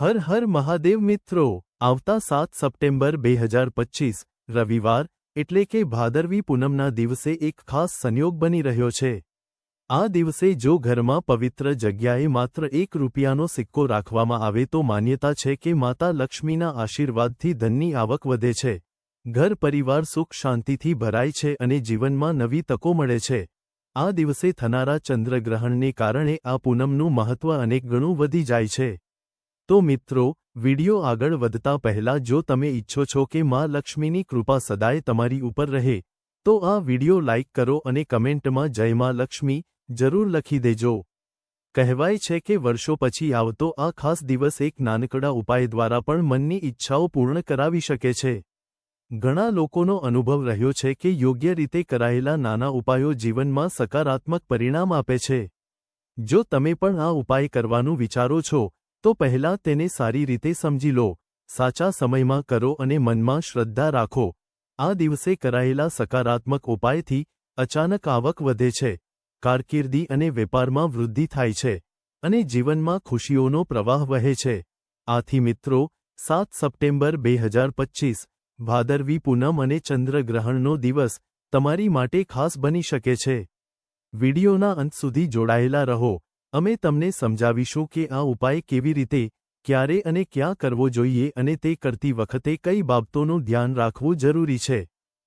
હર હર મહાદેવ મિત્રો, આવતા સાત સપ્ટેમ્બર બે હજાર પચીસ, રવિવાર, એટલે કે ભાદરવી પૂનમના દિવસે એક ખાસ સંયોગ બની રહ્યો છે. આ દિવસે જો ઘરમાં પવિત્ર જગ્યાએ માત્ર એક રૂપિયાનો સિક્કો રાખવામાં આવે તો માન્યતા છે કે માતા લક્ષ્મીના આશીર્વાદથી ધનની આવક વધે છે. ઘર પરિવાર સુખ શાંતિથી ભરાય છે અને જીવનમાં નવી તકો મળે છે. આ દિવસે થનારા ચંદ્રગ્રહણને કારણે આ પૂનમનું મહત્વ અનેક ગણું વધી જાય છે. તો મિત્રો, વિડિયો આગળ વધતા પહેલા જો તમે ઈચ્છો છો કે માં લક્ષ્મીની કૃપા સદાય તમારી ઉપર રહે, તો આ વિડિયો લાઇક કરો અને કમેન્ટમાં જય માં લક્ષ્મી જરૂર લખી દેજો. કહેવાય છે કે વર્ષો પછી આવતો આ ખાસ દિવસ એક નાનકડા ઉપાય દ્વારા પણ મનની ઈચ્છાઓ પૂર્ણ કરાવી શકે છે. ઘણા લોકોનો અનુભવ રહ્યો છે કે યોગ્ય રીતે કરાયેલા નાના ઉપાયો જીવનમાં સકારાત્મક પરિણામ આપે છે. જો તમે પણ આ ઉપાય કરવાનું વિચારો છો તો પહેલાં તેને સારી રીતે સમજી લો, સાચા સમયમાં કરો અને મનમાં શ્રદ્ધા રાખો. આ દિવસે કરાયેલા સકારાત્મક ઉપાયથી અચાનક આવક વધે છે, કારકિર્દી અને વેપારમાં વૃદ્ધિ થાય છે, અને જીવનમાં ખુશીઓનો પ્રવાહ વહે છે. આથી મિત્રો, સાત સપ્ટેમ્બર બે હજાર પચ્ચીસ ભાદરવી પૂનમ અને ચંદ્રગ્રહણનો દિવસ તમારી માટે ખાસ બની શકે છે. વિડિયોના અંત સુધી જોડાયેલા રહો. અમે તમને સમજાવીશું કે આ ઉપાય કેવી રીતે, ક્યારે અને ક્યાં કરવો જોઈએ અને તે કરતી વખતે કઈ બાબતોનું ધ્યાન રાખવું જરૂરી છે.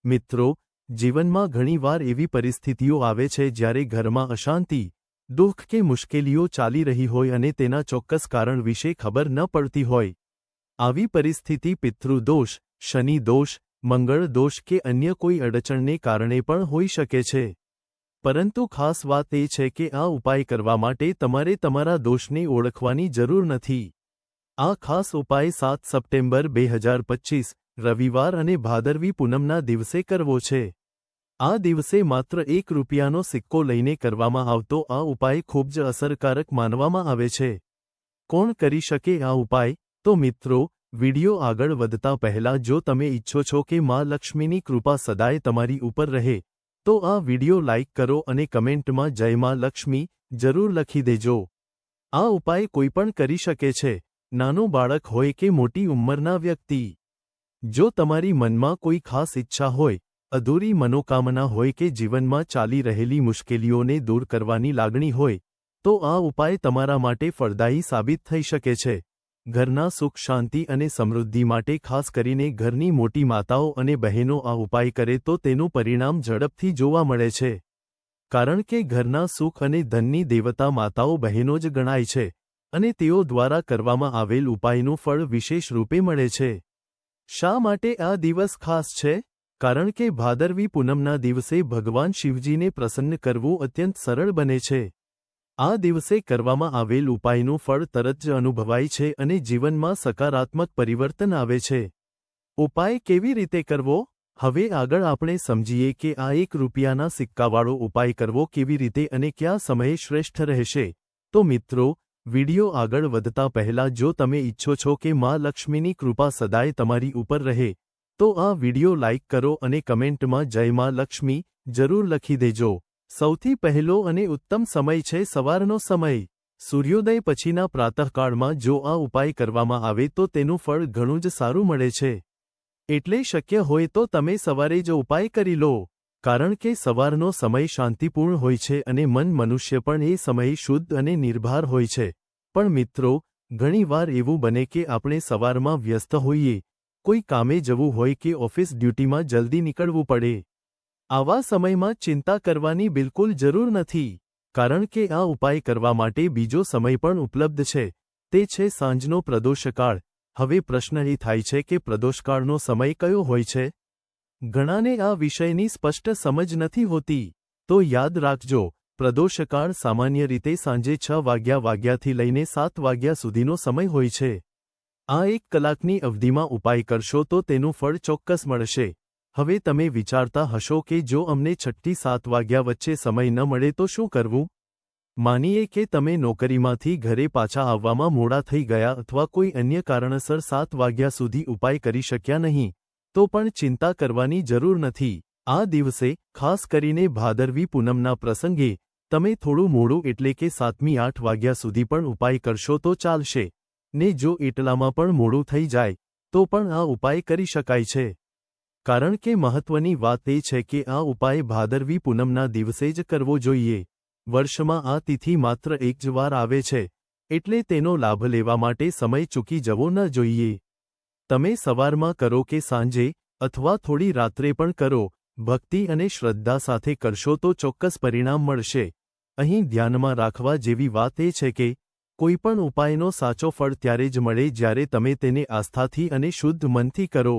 મિત્રો, જીવનમાં ઘણીવાર એવી પરિસ્થિતિઓ આવે છે જ્યારે ઘરમાં અશાંતિ, દુઃખ કે મુશ્કેલીઓ ચાલી રહી હોય અને તેના ચોક્કસ કારણ વિશે ખબર ન પડતી હોય. આવી પરિસ્થિતિ પિતૃદોષ શનિ દોષ, મંગળ દોષ કે અન્ય કોઈ અડચણને કારણે પણ હોઈ શકે છે. પરંતુ ખાસ વાત એ છે કે આ ઉપાય કરવા માટે તમારે તમારા દોષને ઓળખવાની જરૂર નથી. આ ખાસ ઉપાય સાત સપ્ટેમ્બર બે હજાર પચ્ચીસ રવિવાર અને ભાદરવી પૂનમના દિવસે કરવો છે. આ દિવસે માત્ર એક રૂપિયાનો સિક્કો લઈને કરવામાં આવતો આ ઉપાય ખૂબ જ અસરકારક માનવામાં આવે છે. કોણ કરી શકે આ ઉપાય? તો મિત્રો, વિડિયો આગળ વધતા પહેલા જો તમે ઈચ્છો છો કે મા લક્ષ્મીની કૃપા સદાય તમારી ઉપર રહે તો આ વિડિયો લાઇક કરો અને કમેન્ટમાં જયમાં લક્ષ્મી જરૂર લખી દેજો. આ ઉપાય કોઈ પણ કરી શકે છે, નાનું બાળક હોય કે મોટી ઉંમરના વ્યક્તિ. જો તમારી મનમાં કોઈ ખાસ ઈચ્છા હોય, અધૂરી મનોકામના હોય કે જીવનમાં ચાલી રહેલી મુશ્કેલીઓને દૂર કરવાની લાગણી હોય, તો આ ઉપાય તમારા માટે ફળદાયી સાબિત થઈ શકે છે. ઘરના સુખ, શાંતિ અને સમૃદ્ધિ માટે ખાસ કરીને ઘરની મોટી માતાઓ અને બહેનો આ ઉપાય કરે તો તેનું પરિણામ ઝડપથી જોવા મળે છે. કારણ કે ઘરના સુખ અને ધનની દેવતા માતાઓ બહેનો જ ગણાય છે અને તેઓ દ્વારા કરવામાં આવેલ ઉપાયનું ફળ વિશેષ રૂપે મળે છે. શા માટે આ દિવસ ખાસ છે? કારણ કે ભાદરવી પૂનમના દિવસે ભગવાન શિવજીને પ્રસન્ન કરવું અત્યંત સરળ બને છે. આ દિવસે કરવામાં આવેલ ઉપાયનું ફળ તરત જ અનુભવાય છે અને જીવનમાં સકારાત્મક પરિવર્તન આવે છે. ઉપાય કેવી રીતે કરવો? હવે આગળ આપણે સમજીએ કે આ એક રૂપિયાના સિક્કાવાળો ઉપાય કરવો કેવી રીતે અને કયા સમયે શ્રેષ્ઠ રહેશે. તો મિત્રો, વિડિયો આગળ વધતા પહેલા જો તમે ઈચ્છો છો કે માં લક્ષ્મીની કૃપા સદાય તમારી ઉપર રહે, તો આ વિડિયો લાઇક કરો અને કમેન્ટમાં જય માં લક્ષ્મી જરૂર લખી દેજો. સૌથી પહેલો અને ઉત્તમ સમય છે સવારનો સમય. સૂર્યોદય પછીના પ્રાતઃકાળમાં જો આ ઉપાય કરવામાં આવે તો તેનું ફળ ઘણું જ સારું મળે છે. એટલે શક્ય હોય તો તમે સવારે જ ઉપાય કરી લો. કારણ કે સવારનો સમય શાંતિપૂર્ણ હોય છે અને મન મનુષ્ય પણ એ સમયે શુદ્ધ અને નિર્ભાર હોય છે. પણ મિત્રો ઘણીવાર એવું બને કે આપણે સવારમાં વ્યસ્ત હોઈએ. કોઈ કામે જવું હોય કે ઓફિસ ડ્યુટીમાં જલ્દી નીકળવું પડે. આવા સમયમાં ચિંતા કરવાની બિલકુલ જરૂર નથી, કારણ કે આ ઉપાય કરવા માટે બીજો સમય પણ ઉપલબ્ધ છે. તે છે સાંજનો પ્રદોષકાળ. હવે પ્રશ્ન એ થાય છે કે પ્રદોષકાળનો સમય કયો હોય છે? ઘણાને આ વિષયની સ્પષ્ટ સમજ નથી હોતી. તો યાદ રાખજો, પ્રદોષકાળ સામાન્ય રીતે સાંજે છ વાગ્યા વાગ્યાથી લઈને સાત વાગ્યા સુધીનો સમય હોય છે. આ એક કલાકની અવધિમાં ઉપાય કરશો તો તેનું ફળ ચોક્કસ મળશે. હવે તમે વિચારતા હશો કે જો અમને છઠ્ઠી સાત વાગ્યા વચ્ચે સમય ન મળે તો શું કરવું? માનીએ કે તમે નોકરીમાંથી ઘરે પાછા આવવામાં મોડા થઈ ગયા અથવા કોઈ અન્ય કારણસર સાત વાગ્યા સુધી ઉપાય કરી શક્યા નહીં, તો પણ ચિંતા કરવાની જરૂર નથી. આ દિવસે, ખાસ કરીને ભાદરવી પૂનમના પ્રસંગે, તમે થોડું મોડું એટલે કે સાતમી આઠ વાગ્યા સુધી પણ ઉપાય કરશો તો ચાલશે. ને જો એટલામાં પણ મોડું થઈ જાય, તો પણ આ ઉપાય કરી શકાય છે. કારણ કે મહત્વની વાત એ છે કે આ ઉપાય ભાદરવી પૂનમના દિવસે જ કરવો જોઈએ. વર્ષમાં આ તિથિ માત્ર એક જ વાર આવે છે, એટલે તેનો લાભ લેવા માટે સમય ચૂકી જવો ન જોઈએ. તમે સવારમાં કરો કે સાંજે, અથવા થોડી રાત્રે પણ કરો, ભક્તિ અને શ્રદ્ધા સાથે કરશો તો ચોક્કસ પરિણામ મળશે. અહીં ધ્યાનમાં રાખવા જેવી વાત એ છે કે, કોઈપણ ઉપાયનો સાચો ફળ ત્યારે જ મળે જ્યારે તમે તેને આસ્થાથી અને શુદ્ધ મનથી કરો.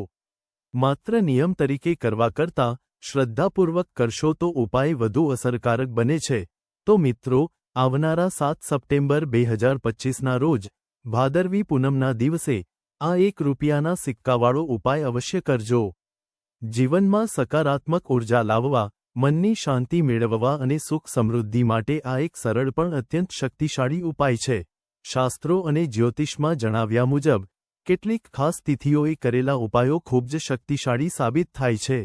માત્ર નિયમ તરીકે કરવા કરતાં શ્રદ્ધાપૂર્વક કરશો તો ઉપાય વધુ અસરકારક બને છે. તો મિત્રો, આવનારા સાત સપ્ટેમ્બર બે હજાર પચ્ચીસના રોજ, ભાદરવી પૂનમના દિવસે, આ એક રૂપિયાના સિક્કાવાળો ઉપાય અવશ્ય કરજો. જીવનમાં સકારાત્મક ઊર્જા લાવવા, મનની શાંતિ મેળવવા અને સુખ સમૃદ્ધિ માટે આ એક સરળ પણ અત્યંત શક્તિશાળી ઉપાય છે. શાસ્ત્રો અને જ્યોતિષમાં જણાવ્યા મુજબ કેટલીક ખાસ તિથિઓએ કરેલા ઉપાયો ખૂબ જ શક્તિશાળી સાબિત થાય છે.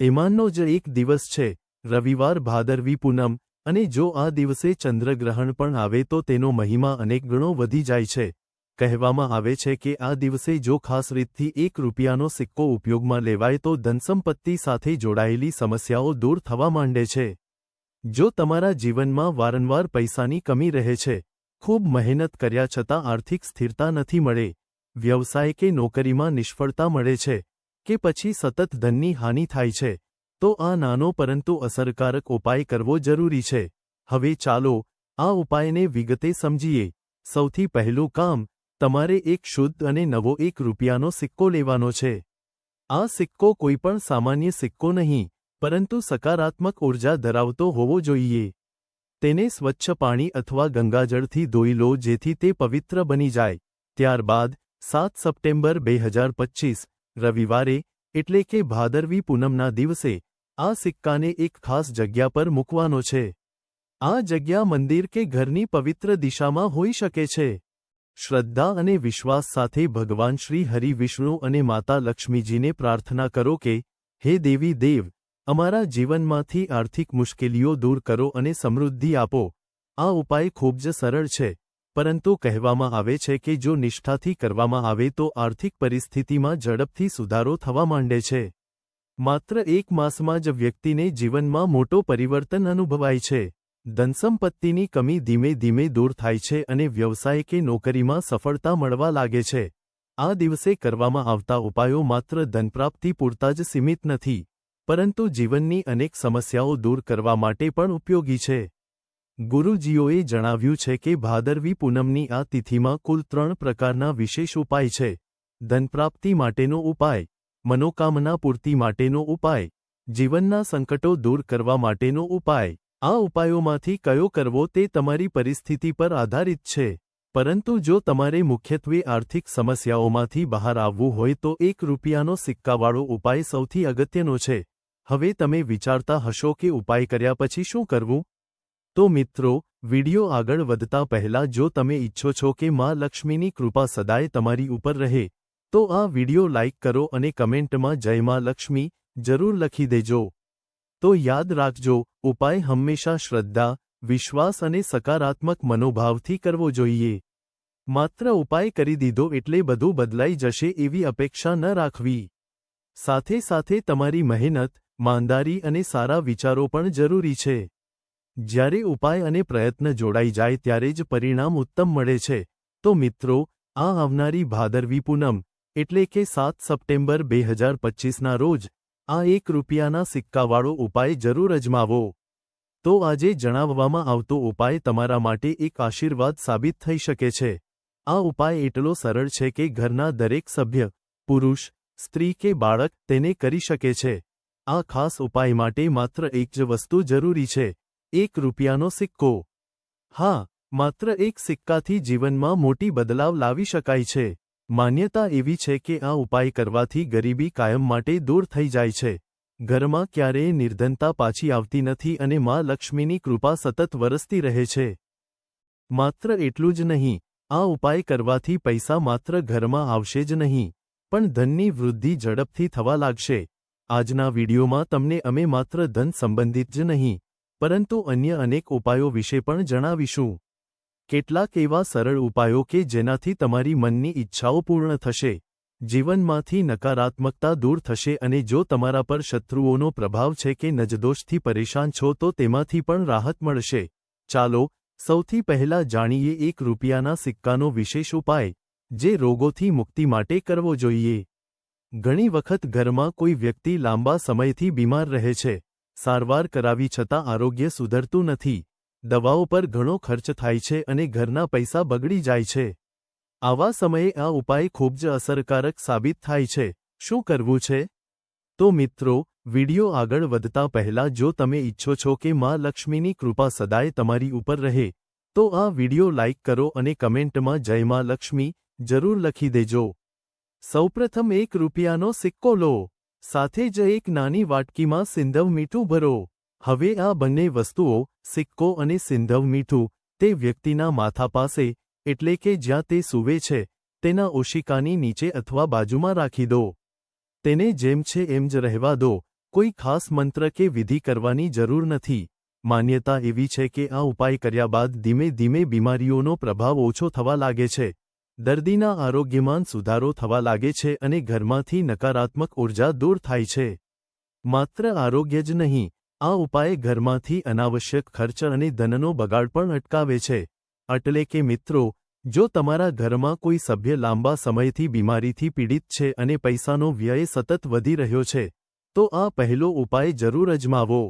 એમાંનો જ એક દિવસ છે, રવિવાર ભાદરવી પૂનમ, અને જો આ દિવસે ચંદ્રગ્રહણ પણ આવે તો તેનો મહિમા અનેક ગણો વધી જાય છે. કહેવામાં આવે છે કે આ દિવસે જો ખાસ રીતથી એક રૂપિયાનો સિક્કો ઉપયોગમાં લેવાય તો ધનસંપત્તિ સાથે જોડાયેલી સમસ્યાઓ દૂર થવા માંડે છે. જો તમારા જીવનમાં વારંવાર પૈસાની કમી રહે છે, ખૂબ મહેનત કર્યા છતાં આર્થિક સ્થિરતા નથી મળે વ્યવસાય કે નોકરીમાં નિષ્ફળતા મળે છે કે પછી સતત ધનની હાનિ થાય છે, તો આ નાનો પરંતુ અસરકારક ઉપાય કરવો જરૂરી છે. હવે ચાલો, આ ઉપાયને વિગતે સમજીએ. સૌથી પહેલું કામ, તમારે એક શુદ્ધ અને નવો એક રૂપિયાનો સિક્કો લેવાનો છે. આ સિક્કો કોઈપણ સામાન્ય સિક્કો નહીં, પરંતુ સકારાત્મક ઊર્જા ધરાવતો હોવો જોઈએ. તેને સ્વચ્છ પાણી અથવા ગંગાજળથી ધોઈ લો જેથી તે પવિત્ર બની જાય. ત્યારબાદ સાત સપ્ટેમ્બર બે હજાર પચ્ચીસ રવિવારે, એટલે કે ભાદરવી પૂનમના દિવસે, આ સિક્કાને એક ખાસ જગ્યા પર મૂકવાનો છે. આ જગ્યા મંદિર કે ઘરની પવિત્ર દિશામાં હોઈ શકે છે. શ્રદ્ધા અને વિશ્વાસ સાથે ભગવાન શ્રી હરિ વિષ્ણુ અને માતા લક્ષ્મીજીને પ્રાર્થના કરો કે, હે દેવી દેવ, અમારા જીવનમાંથી આર્થિક મુશ્કેલીઓ દૂર કરો અને સમૃદ્ધિ આપો. આ ઉપાય ખૂબ જ સરળ છે. પરંતુ કહેવામાં આવે છે કે જો નિષ્ઠાથી કરવામાં આવે તો આર્થિક પરિસ્થિતિમાં ઝડપથી સુધારો થવા માંડે છે. માત્ર એક માસમાં જ વ્યક્તિને જીવનમાં મોટો પરિવર્તન અનુભવાય છે. ધનસંપત્તિની કમી ધીમે ધીમે દૂર થાય છે અને વ્યવસાય કે નોકરીમાં સફળતા મળવા લાગે છે. આ દિવસે કરવામાં આવતા ઉપાયો માત્ર ધનપ્રાપ્તિ પૂરતા જ સીમિત નથી, પરંતુ જીવનની અનેક સમસ્યાઓ દૂર કરવા માટે પણ ઉપયોગી છે. ગુરુજીઓએ જણાવ્યું છે કે ભાદરવી પૂનમની આ તિથિમાં કુલ ત્રણ પ્રકારના વિશેષ ઉપાય છે. ધનપ્રાપ્તિ માટેનો ઉપાય, મનોકામના પૂર્તિ માટેનો ઉપાય, જીવનના સંકટો દૂર કરવા માટેનો ઉપાય. આ ઉપાયોમાંથી કયો કરવો તે તમારી પરિસ્થિતિ પર આધારિત છે. પરંતુ જો તમારે મુખ્યત્વે આર્થિક સમસ્યાઓમાંથી બહાર આવવું હોય તો એક રૂપિયાનો સિક્કાવાળો ઉપાય સૌથી અગત્યનો છે. હવે તમે વિચારતા હશો કે ઉપાય કર્યા પછી શું કરવું? તો મિત્રો, વિડિયો આગળ વધતા પહેલા જો તમે ઈચ્છો છો કે માં લક્ષ્મીની કૃપા સદાય તમારી ઉપર રહે, તો આ વિડિયો લાઇક કરો અને કમેન્ટમાં જય માં લક્ષ્મી જરૂર લખી દેજો. તો યાદ રાખજો, ઉપાય હંમેશા શ્રદ્ધા, વિશ્વાસ અને સકારાત્મક મનોભાવથી કરવો જોઈએ. માત્ર ઉપાય કરી દીધો એટલે બધું બદલાઈ જશે એવી અપેક્ષા ન રાખવી. સાથે સાથે તમારી મહેનત માંદારી અને સારા વિચારો પણ જરૂરી છે. જ્યારે ઉપાય અને પ્રયત્ન જોડાઈ જાય ત્યારે જ પરિણામ ઉત્તમ મળે છે. તો મિત્રો, આ આવનારી ભાદરવી પૂનમ એટલે કે સાત સપ્ટેમ્બર બે હજાર પચ્ચીસના રોજ, આ એક રૂપિયાના સિક્કાવાળો ઉપાય જરૂર અજમાવો. તો આજે જણાવવામાં આવતો ઉપાય તમારા માટે એક આશીર્વાદ સાબિત થઈ શકે છે. આ ઉપાય એટલો સરળ છે કે ઘરના દરેક સભ્ય, પુરુષ, સ્ત્રી કે બાળક તેને કરી શકે છે. આ ખાસ ઉપાય માટે માત્ર એક જ વસ્તુ જરૂરી છે. એક રૂપિયાનો સિક્કો. હા, માત્ર એક સિક્કાથી જીવનમાં મોટી બદલાવ લાવી શકાય છે. માન્યતા એવી છે કે આ ઉપાય કરવાથી ગરીબી કાયમ માટે દૂર થઈ જાય છે. ઘરમાં ક્યારેય નિર્ધનતા પાછી આવતી નથી અને મા લક્ષ્મીની કૃપા સતત વરસતી રહે છે. માત્ર એટલું જ નહીં, આ ઉપાય કરવાથી પૈસા માત્ર ઘરમાં આવશે જ નહીં, પણ ધનની વૃદ્ધિ ઝડપથી થવા લાગશે. આજના વિડીયોમાં તમને અમે માત્ર ધન સંબંધિત જ નહીં પરંતુ અન્ય અનેક ઉપાયો વિશે પણ જણાવીશું. કેટલાક એવા સરળ ઉપાયો કે જેનાથી તમારી મનની ઈચ્છાઓ પૂર્ણ થશે, જીવનમાંથી નકારાત્મકતા દૂર થશે અને જો તમારા પર શત્રુઓનો પ્રભાવ છે કે નજદોષથી પરેશાન છો તો તેમાંથી પણ રાહત મળશે. ચાલો, સૌથી પહેલા જાણીએ એક રૂપિયાના સિક્કાનો વિશેષ ઉપાય, જે રોગોથી મુક્તિ માટે કરવો જોઈએ. ઘણી વખત ઘરમાં કોઈ વ્યક્તિ લાંબા સમયથી બીમાર રહે છે સારવાર કરાવી છતાં આરોગ્ય સુધરતું નથી. દવાઓ પર ઘણો ખર્ચ થાય છે અને ઘરના પૈસા બગડી જાય છે. આવા સમયે આ ઉપાય ખૂબ જ અસરકારક સાબિત થાય છે. શું કરવું છે? તો મિત્રો, વિડિયો આગળ વધતા પહેલા જો તમે ઈચ્છો છો કે માં લક્ષ્મીની કૃપા સદાય તમારી ઉપર રહે, તો આ વિડિયો લાઇક કરો અને કમેન્ટમાં જય માં લક્ષ્મી જરૂર લખી દેજો. સૌપ્રથમ એક રૂપિયાનો સિક્કો લો. સાથે જ એક નાની વાટકીમાં સિંધવ મીઠું ભરો. હવે આ બંને વસ્તુઓ, સિક્કો અને સિંધવ મીઠું, તે વ્યક્તિના માથા પાસે, એટલે કે જ્યાં તે સૂવે છે, તેના ઓશિકાની નીચે અથવા બાજુમાં રાખી દો. તેને જેમ છે એમ જ રહેવા દો, કોઈ ખાસ મંત્ર કે વિધિ કરવાની જરૂર નથી. માન્યતા એવી છે કે આ ઉપાય કર્યા બાદ ધીમે ધીમે બીમારીઓનો પ્રભાવ ઓછો થવા લાગે છે. દર્દીના આરોગ્યમાં સુધારો થવા લાગે છે અને ઘરમાંથી નકારાત્મક ઊર્જા દૂર થાય છે. માત્ર આરોગ્ય જ નહીં, આ ઉપાય ઘરમાંથી અનાવશ્યક ખર્ચ અને ધનનો બગાડ પણ અટકાવે છે. એટલે કે મિત્રો, જો તમારા ઘરમાં કોઈ સભ્ય લાંબા સમયથી બીમારીથી પીડિત છે અને પૈસાનો વ્યય સતત વધી રહ્યો છે, તો આ પહેલો ઉપાય જરૂર અજમાવો.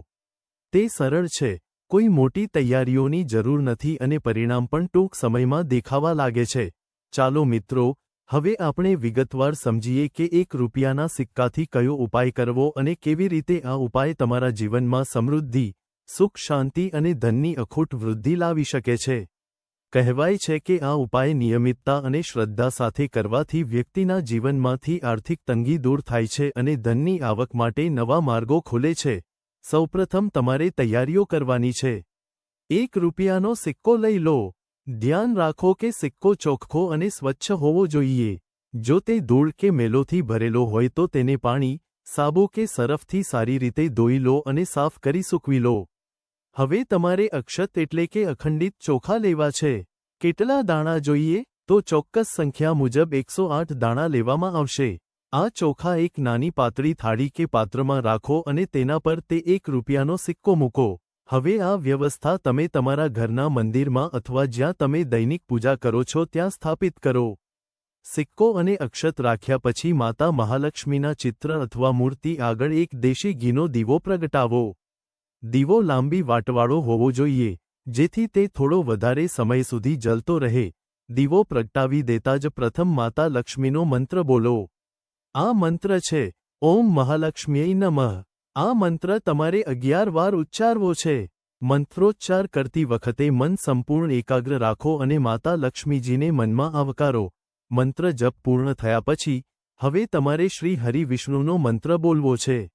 તે સરળ છે, કોઈ મોટી તૈયારીઓની જરૂર નથી અને પરિણામ પણ ટૂંક સમયમાં દેખાવા લાગે છે. ચાલો મિત્રો, હવે આપણે વિગતવાર સમજીએ કે એક રૂપિયાના સિક્કાથી કયો ઉપાય કરવો અને કેવી રીતે આ ઉપાય તમારા જીવનમાં સમૃદ્ધિ, સુખ, શાંતિ અને ધનની અખૂટ વૃદ્ધિ લાવી શકે છે. કહેવાય છે કે આ ઉપાય નિયમિતતા અને શ્રદ્ધા સાથે કરવાથી વ્યક્તિના જીવનમાંથી આર્થિક તંગી દૂર થાય છે અને ધનની આવક માટે નવા માર્ગો ખુલે છે. સૌપ્રથમ તમારે તૈયારીઓ કરવાની છે. એક રૂપિયાનો સિક્કો લઈ લો. ધ્યાન રાખો કે સિક્કો ચોખ્ખો અને સ્વચ્છ હોવો જોઈએ. જો તે ધૂળ કે મેલોથી ભરેલો હોય તો તેને પાણી, સાબુ કે સરફથી સારી રીતે ધોઈ લો અને સાફ કરી સૂકવી લો. હવે તમારે અક્ષત એટલે કે અખંડિત ચોખા લેવા છે. કેટલા દાણા જોઈએ? તો ચોક્કસ સંખ્યા મુજબ એકસો દાણા લેવામાં આવશે. આ ચોખા એક નાની પાતળી થાળી કે પાત્રમાં રાખો અને તેના પર તે એક રૂપિયાનો સિક્કો મૂકો. હવે આ વ્યવસ્થા તમે તમારા ઘરના મંદિરમાં અથવા જ્યાં તમે દૈનિક પૂજા કરો છો ત્યાં સ્થાપિત કરો. સિક્કો અને અક્ષત રાખ્યા પછી માતા મહાલક્ષ્મીના ચિત્ર અથવા મૂર્તિ આગળ એક દેશી ઘીનો દીવો પ્રગટાવો. દીવો લાંબી વાટવાળો હોવો જોઈએ, જેથી તે થોડો વધારે સમય સુધી જલતો રહે. દીવો પ્રગટાવી દેતા જ પ્રથમ માતા લક્ષ્મીનો મંત્ર બોલો. આ મંત્ર છે, ઓમ મહાલક્ષ્મીય નમઃ. આ મંત્ર તમારે અગિયાર વાર ઉચ્ચારવો છે. મંત્રોચ્ચાર કરતી વખતે મન સંપૂર્ણ એકાગ્ર રાખો અને માતા લક્ષ્મીજીને મનમાં આવકારો. મંત્ર જપ પૂર્ણ થયા પછી, હવે તમારે શ્રી હરિવિષ્ણુનો મંત્ર બોલવો છે.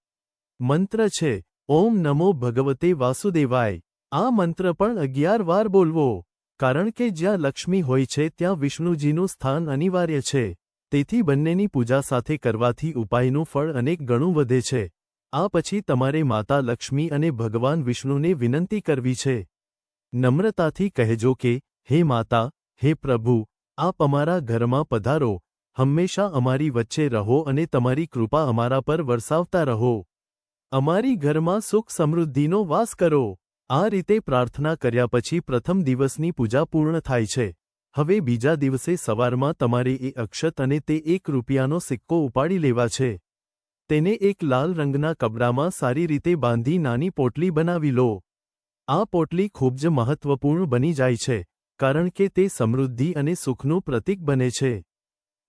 મંત્ર છે, ઓમ નમો ભગવતે વાસુદેવાય. આ મંત્ર પણ અગિયાર વાર બોલવો. કારણ કે જ્યાં લક્ષ્મી હોય છે ત્યાં વિષ્ણુજીનું સ્થાન અનિવાર્ય છે. તેથી બંનેની પૂજા સાથે કરવાથી ઉપાયનું ફળ અનેક ગણું વધે છે. આ પછી તમારે માતા લક્ષ્મી અને ભગવાન વિષ્ણુને વિનંતી કરવી છે. નમ્રતાથી કહેજો કે, હે માતા, હે પ્રભુ, આપ અમારા ઘરમાં પધારો. હંમેશા અમારી વચ્ચે રહો અને તમારી કૃપા અમારા પર વરસાવતા રહો. અમારી ઘરમાં સુખ સમૃદ્ધિનો વાસ કરો. આ રીતે પ્રાર્થના કર્યા પછી પ્રથમ દિવસની પૂજા પૂર્ણ થાય છે. હવે બીજા દિવસે સવારમાં તમારે એ અક્ષત અને તે એક રૂપિયાનો સિક્કો ઉપાડી લેવા છે. તેને એક લાલ રંગના કપડામાં સારી રીતે બાંધી નાની પોટલી બનાવી લો. આ પોટલી ખૂબ જ મહત્વપૂર્ણ બની જાય છે, કારણ કે તે સમૃદ્ધિ અને સુખનું પ્રતીક બને છે.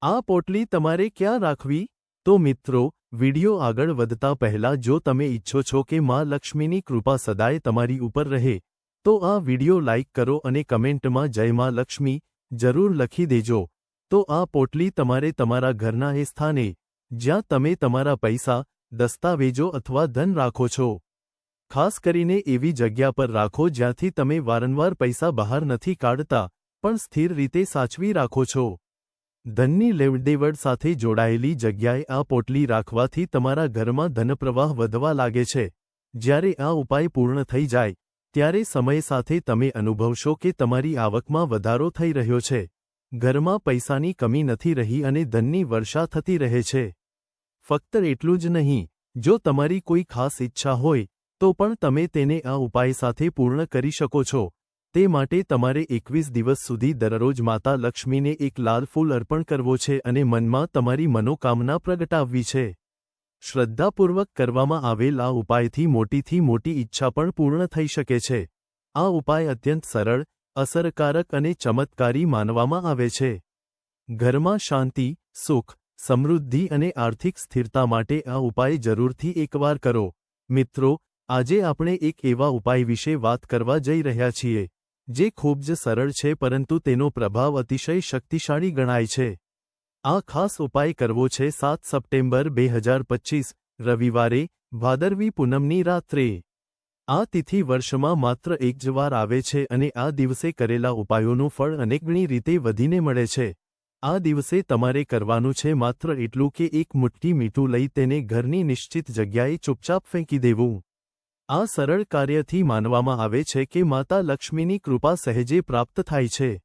આ પોટલી તમારે ક્યાં રાખવી? તો મિત્રો, વિડિયો આગળ વધતા પહેલા જો તમે ઈચ્છો છો કે માં લક્ષ્મીની કૃપા સદાય તમારી ઉપર રહે, તો આ વિડિયો લાઇક કરો અને કમેન્ટમાં જય માં લક્ષ્મી જરૂર લખી દેજો. તો આ પોટલી તમારે તમારા ઘરના એ સ્થાને જ્યાં તમે તમારા પૈસા, દસ્તાવેજો અથવા ધન રાખો છો. ખાસ કરીને એવી જગ્યા પર રાખો જ્યાંથી તમે વારંવાર પૈસા બહાર નથી કાઢતા, પણ સ્થિર રીતે સાચવી રાખો છો. ધનની લેવડદેવડ સાથે જોડાયેલી જગ્યાએ આ પોટલી રાખવાથી તમારા ઘરમાં ધનપ્રવાહ વધવા લાગે છે. જ્યારે આ ઉપાય પૂર્ણ થઈ જાય, ત્યારે સમય સાથે તમે અનુભવશો કે તમારી આવકમાં વધારો થઈ રહ્યો છે. ઘરમાં પૈસાની કમી નથી રહી અને ધનની વર્ષા થતી રહે છે. ફક્ત એટલું જ નહીં, જો તમારી કોઈ ખાસ ઈચ્છા હોય, તો પણ તમે તેને આ ઉપાય સાથે પૂર્ણ કરી શકો છો. તે માટે તમારે એકવીસ દિવસ સુધી દરરોજ માતા લક્ષ્મીને એક લાલ ફૂલ અર્પણ કરવો છે અને મનમાં તમારી મનોકામના પ્રગટાવવી છે. શ્રદ્ધાપૂર્વક કરવામાં આવેલ આ ઉપાયથી મોટીથી મોટી ઈચ્છા પણ પૂર્ણ થઈ શકે છે. આ ઉપાય અત્યંત સરળ, અસરકારક અને ચમત્કારી માનવામાં આવે છે. ઘરમાં શાંતિ, સુખ સમૃદ્ધિ અને આર્થિક સ્થિરતા માટે આ ઉપાય જરૂરથી એકવાર કરો. મિત્રો, આજે આપણે એક એવા ઉપાય વિશે વાત કરવા જઈ રહ્યા છીએ, જે ખૂબ જ સરળ છે પરંતુ તેનો પ્રભાવ અતિશય શક્તિશાળી ગણાય છે. આ ખાસ ઉપાય કરવો છે સાત સપ્ટેમ્બર બે હજાર પચીસ, રવિવારે, ભાદરવી પૂનમની રાત્રે. આ તિથિ વર્ષમાં માત્ર એક જ વાર આવે છે અને આ દિવસે કરેલા ઉપાયોનું ફળ અનેકગણી રીતે વધીને મળે છે. આ દિવસે તમારે કરવાનું છે માત્ર એટલું કે એક મુઠ્ઠી મીઠું લઈ તેને ઘરની નિશ્ચિત જગ્યાએ ચૂપચાપ ફેંકી દેવું. આ સરળ કાર્યથી માનવામાં આવે છે કે માતા લક્ષ્મીની કૃપા સહેજે પ્રાપ્ત થાય છે.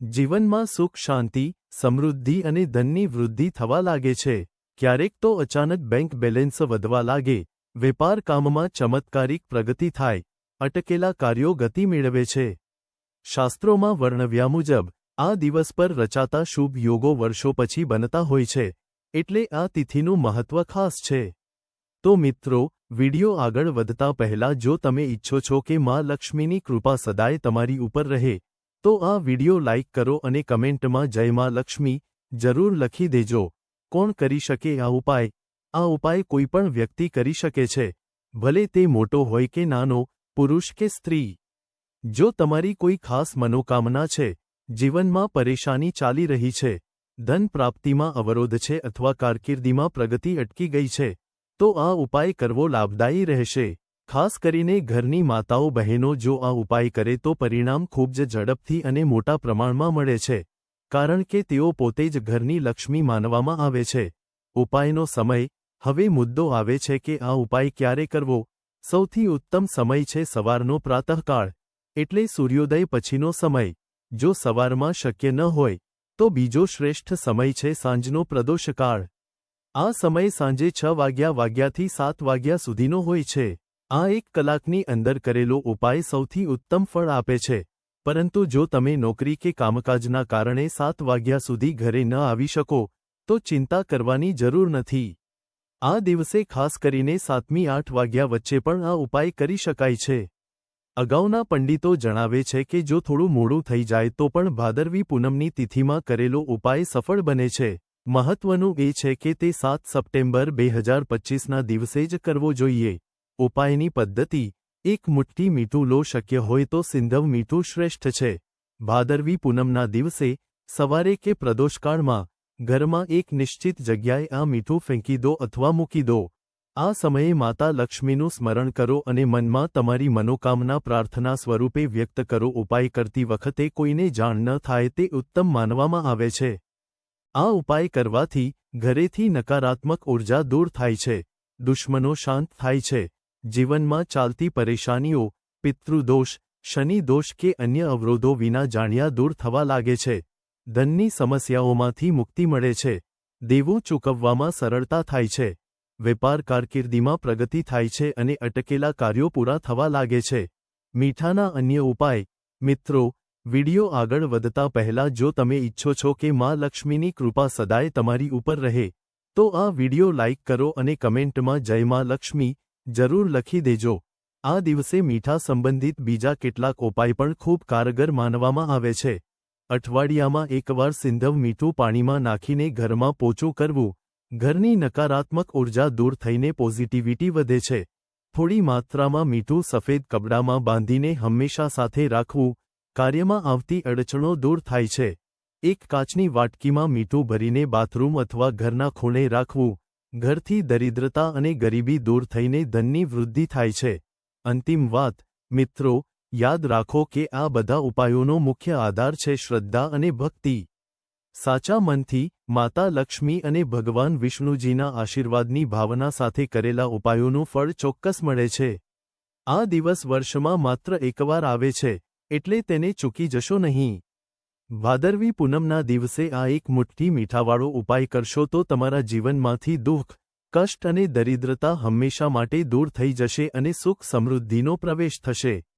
જીવનમાં સુખ, શાંતિ, સમૃદ્ધિ અને ધનની વૃદ્ધિ થવા લાગે છે. ક્યારેક તો અચાનક બેંક બેલેન્સ વધવા લાગે, વેપાર કામમાં ચમત્કારિક પ્રગતિ થાય, અટકેલા કાર્યો ગતિ મેળવે છે. શાસ્ત્રોમાં વર્ણવ્યા મુજબ આ દિવસ પર રચાતા શુભ યોગો વર્ષો પછી બનતા હોય છે, એટલે આ તિથિનું મહત્વ ખાસ છે. તો મિત્રો, વિડિયો આગળ વધતા પહેલા જો તમે ઈચ્છો છો કે મા લક્ષ્મીની કૃપા સદાય તમારી ઉપર રહે, તો આ વિડિયો લાઇક કરો અને કમેન્ટમાં જય મા લક્ષ્મી જરૂર લખી દેજો. કોણ કરી શકે આ ઉપાય? આ ઉપાય કોઈપણ વ્યક્તિ કરી શકે છે, ભલે તે મોટો હોય કે નાનો, પુરુષ કે સ્ત્રી. જો તમારી કોઈ ખાસ મનોકામના છે જીવનમાં પરેશાની ચાલી રહી છે. ધન પ્રાપ્તિમાં અવરોધ છે અથવા કારકિર્દીમાં પ્રગતિ અટકી ગઈ છે, તો આ ઉપાય કરવો લાભદાયી રહેશે. ખાસ કરીને ઘરની માતાઓ બહેનો જો આ ઉપાય કરે તો પરિણામ ખૂબ જ ઝડપથી અને મોટા પ્રમાણમાં મળે છે, કારણ કે તેઓ પોતે જ ઘરની લક્ષ્મી માનવામાં આવે છે. ઉપાયનો સમય. હવે મુદ્દો આવે છે કે આ ઉપાય ક્યારે કરવો? સૌથી ઉત્તમ સમય છે સવારનો પ્રાતઃકાળ, એટલે સૂર્યોદય પછીનો સમય. જો સવારમાં શક્ય ન હોય, તો બીજો શ્રેષ્ઠ સમય છે સાંજનો પ્રદોષકાળ. આ સમય સાંજે છ વાગ્યા વાગ્યાથી સાત વાગ્યા સુધીનો હોય છે. આ એક કલાકની અંદર કરેલો ઉપાય સૌથી ઉત્તમ ફળ આપે છે. પરંતુ જો તમે નોકરી કે કામકાજના કારણે સાત વાગ્યા સુધી ઘરે ન આવી શકો, તો ચિંતા કરવાની જરૂર નથી. આ દિવસે ખાસ કરીને સાતમી આઠ વાગ્યા વચ્ચે પણ આ ઉપાય કરી શકાય છે. અગાઉના પંડિતો જણાવે છે કે જો થોડું મોડું થઈ જાય તો પણ ભાદરવી પૂનમની તિથિમાં કરેલો ઉપાય સફળ બને છે. મહત્વનું એ છે કે તે સાત સપ્ટેમ્બર બે હજાર પચીસના દિવસે જ કરવો જોઈએ. ઉપાયની પદ્ધતિ, એક મુઠ્ઠી મીઠું લો શક્ય હોય તો સિંધવ મીઠું શ્રેષ્ઠ છે. ભાદરવી પૂનમના દિવસે, સવારે કે પ્રદોષકાળમાં, ઘરમાં એક નિશ્ચિત જગ્યાએ આ મીઠું ફેંકી દો અથવા મૂકી દો. આ સમયે માતા લક્ષ્મીનું સ્મરણ કરો અને મનમાં તમારી મનોકામના પ્રાર્થના સ્વરૂપે વ્યક્ત કરો. ઉપાય કરતી વખતે કોઈને જાણ ન થાય તે ઉત્તમ માનવામાં આવે છે. આ ઉપાય કરવાથી ઘરેથી નકારાત્મક ઊર્જા દૂર થાય છે. દુશ્મનો શાંત થાય છે. જીવનમાં ચાલતી પરેશાનીઓ, પિતૃદોષ, શનિદોષ કે અન્ય અવરોધો વિના જાણ્યા દૂર થવા લાગે છે. ધનની સમસ્યાઓમાંથી મુક્તિ મળે છે. દેવું ચૂકવવામાં સરળતા થાય છે. વેપાર કારકિર્દીમાં પ્રગતિ થાય છે અને અટકેલા કાર્યો પૂરા થવા લાગે છે. મીઠાના અન્ય ઉપાય. મિત્રો, વિડિયો આગળ વધતા પહેલા જો તમે ઈચ્છો છો કે માં લક્ષ્મીની કૃપા સદાય તમારી ઉપર રહે, તો આ વિડિયો લાઇક કરો અને કમેન્ટમાં જય માં લક્ષ્મી જરૂર લખી દેજો. આ દિવસે મીઠા સંબંધિત બીજા કેટલાક ઉપાય પણ ખૂબ કારગર માનવામાં આવે છે. અઠવાડિયામાં એકવાર સિંધવ મીઠું પાણીમાં નાખીને ઘરમાં પોચું કરવું. ઘરની નકારાત્મક ઊર્જા દૂર થઈને પોઝિટિવિટી વધે છે. થોડી માત્રામાં મીઠું સફેદ કપડામાં બાંધીને હંમેશા સાથે રાખવું કાર્યમાં આવતી અડચણો દૂર થાય છે. એક કાચની વાટકીમાં મીઠું ભરીને બાથરૂમ અથવા ઘરના ખૂણે રાખવું ઘરથી દરિદ્રતા અને ગરીબી દૂર થઈને ધનની વૃદ્ધિ થાય છે. અંતિમ વાત, મિત્રો, યાદ રાખો કે આ બધા ઉપાયોનો મુખ્ય આધાર છે શ્રદ્ધા અને ભક્તિ. સાચા મનથી માતા લક્ષ્મી અને ભગવાન વિષ્ણુજીના આશીર્વાદની ભાવના સાથે કરેલા ઉપાયોનું ફળ ચોક્કસ મળે છે. આ દિવસ વર્ષમાં માત્ર એકવાર આવે છે, એટલે તેને ચૂકી જશો નહીં. ભાદરવી પૂનમના દિવસે આ એક મુઠ્ઠી મીઠાવાળો ઉપાય કરશો તો તમારા જીવનમાંથી દુઃખ, કષ્ટ અને દરિદ્રતા હંમેશા માટે દૂર થઈ જશે અને સુખ સમૃદ્ધિનો પ્રવેશ થશે.